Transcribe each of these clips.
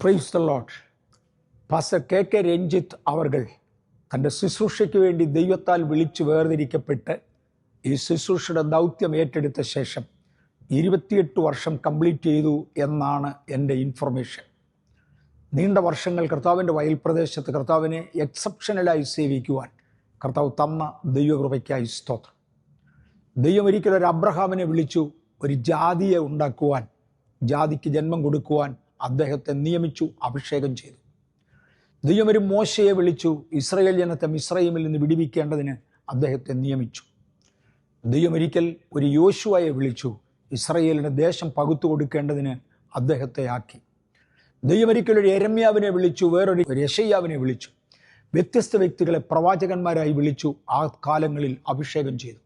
Praise the Lord pastor K K Ranjith അവർകൾ തന്റെ ശുശ്രൂഷയ്ക്ക് വേണ്ടി ദൈവത്താൽ വിളിച്ചു വേർതിരിക്കപ്പെട്ട് ഈ ശുശ്രൂഷയുടെ ദൗത്യം ഏറ്റെടുത്ത ശേഷം ഇരുപത്തിയെട്ട് വർഷം കംപ്ലീറ്റ് ചെയ്തു എന്നാണ് എന്റെ ഇൻഫർമേഷൻ നീണ്ട വർഷങ്ങൾ കർത്താവിന്റെ വയൽ പ്രദേശത്ത് കർത്താവിനെ എക്സെപ്ഷനലായി സേവിക്കുവാൻ കർത്താവ് തന്ന ദൈവകൃപയ്ക്കായി സ്തോത്രം. ദൈവം ഒരിക്കലും ഒരു അബ്രഹാമിനെ വിളിച്ചു ഒരു ജാതിയെ ഉണ്ടാക്കുവാൻ ജാതിക്ക് ജന്മം കൊടുക്കുവാൻ അദ്ദേഹത്തെ നിയമിച്ചു അഭിഷേകം ചെയ്തു. ദൈവം ഒരു മോശയെ വിളിച്ചു ഇസ്രയേൽ ജനത്തെ മിസ്രൈമിൽ നിന്ന് വിടിവിക്കേണ്ടതിന് അദ്ദേഹത്തെ നിയമിച്ചു. ദൈവം ഒരിക്കൽ ഒരു യോശുവയെ വിളിച്ചു ഇസ്രയേലിന് ദേശം പകുത്തു കൊടുക്കേണ്ടതിന് അദ്ദേഹത്തെ ആക്കി. ദൈവം ഒരിക്കൽ ഒരു എരമ്യാവിനെ വിളിച്ചു വേറൊരു രശയ്യാവിനെ വിളിച്ചു. വ്യത്യസ്ത വ്യക്തികളെ പ്രവാചകന്മാരായി വിളിച്ചു ആ കാലങ്ങളിൽ അഭിഷേകം ചെയ്തു.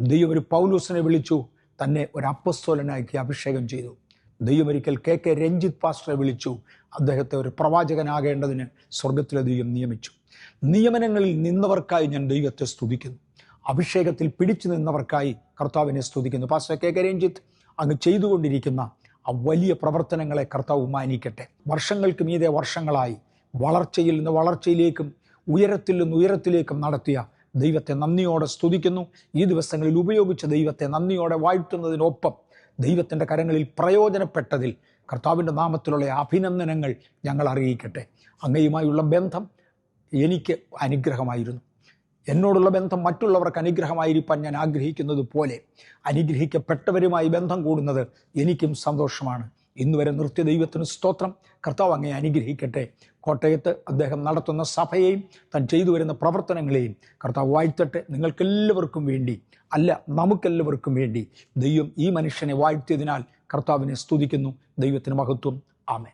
ദൈവം ഒരു പൗലൂസിനെ വിളിച്ചു തന്നെ ഒരു അപ്പസ്തോലനാക്കി അഭിഷേകം ചെയ്തു. ദൈവം ഒരിക്കൽ കെ കെ രഞ്ജിത്ത് പാസ്റ്ററെ വിളിച്ചു. അദ്ദേഹത്തെ ഒരു പ്രവാചകനാകേണ്ടതിന് സ്വർഗത്തിലെ ദൈവം നിയമിച്ചു. നിയമനങ്ങളിൽ നിന്നവർക്കായി ഞാൻ ദൈവത്തെ സ്തുതിക്കുന്നു. അഭിഷേകത്തിൽ പിടിച്ചു നിന്നവർക്കായി കർത്താവിനെ സ്തുതിക്കുന്നു. പാസ്റ്റർ കെ കെ രഞ്ജിത്ത് അങ്ങ് ചെയ്തുകൊണ്ടിരിക്കുന്ന ആ വലിയ പ്രവർത്തനങ്ങളെ കർത്താവ് മാനിക്കട്ടെ. വർഷങ്ങൾക്ക് മീതെ വർഷങ്ങളായി വളർച്ചയിൽ നിന്ന് വളർച്ചയിലേക്കും ഉയരത്തിൽ നിന്ന് ഉയരത്തിലേക്കും നടത്തിയ ദൈവത്തെ നന്ദിയോടെ സ്തുതിക്കുന്നു. ഈ ദിവസങ്ങളിൽ ഉപയോഗിച്ച ദൈവത്തെ നന്ദിയോടെ വാഴ്ത്തുന്നതിനൊപ്പം ദൈവത്തിന്റെ കരങ്ങളിൽ പ്രയോജനപ്പെട്ടതിൽ കർത്താവിന്റെ നാമത്തിലുള്ള അഭിനന്ദനങ്ങൾ ഞങ്ങൾ അറിയിക്കട്ടെ. അങ്ങയുമായുള്ള ബന്ധം എനിക്ക് അനുഗ്രഹമായിരുന്നു. എന്നോടുള്ള ബന്ധം മറ്റുള്ളവർക്ക് അനുഗ്രഹമായിരിക്കാൻ ഞാൻ ആഗ്രഹിക്കുന്നത് പോലെ അനുഗ്രഹിക്കപ്പെട്ടവരുമായി ബന്ധം കൂടുന്നത് എനിക്കും സന്തോഷമാണ്. ഇന്ന് വരെ നൃത്യ ദൈവത്തിന് സ്തോത്രം. കർത്താവ് അങ്ങേ അനുഗ്രഹിക്കട്ടെ. കോട്ടയത്ത് അദ്ദേഹം നടത്തുന്ന സഭയെയും താൻ ചെയ്തു വരുന്ന പ്രവർത്തനങ്ങളെയും കർത്താവ് വാഴ്ത്തട്ടെ. നിങ്ങൾക്കെല്ലാവർക്കും വേണ്ടി അല്ല നമുക്കെല്ലാവർക്കും വേണ്ടി ദൈവം ഈ മനുഷ്യനെ വാഴ്ത്തിയതിനാൽ കർത്താവിനെ സ്തുതിക്കുന്നു. ദൈവത്തിന് മഹത്വം. ആമേ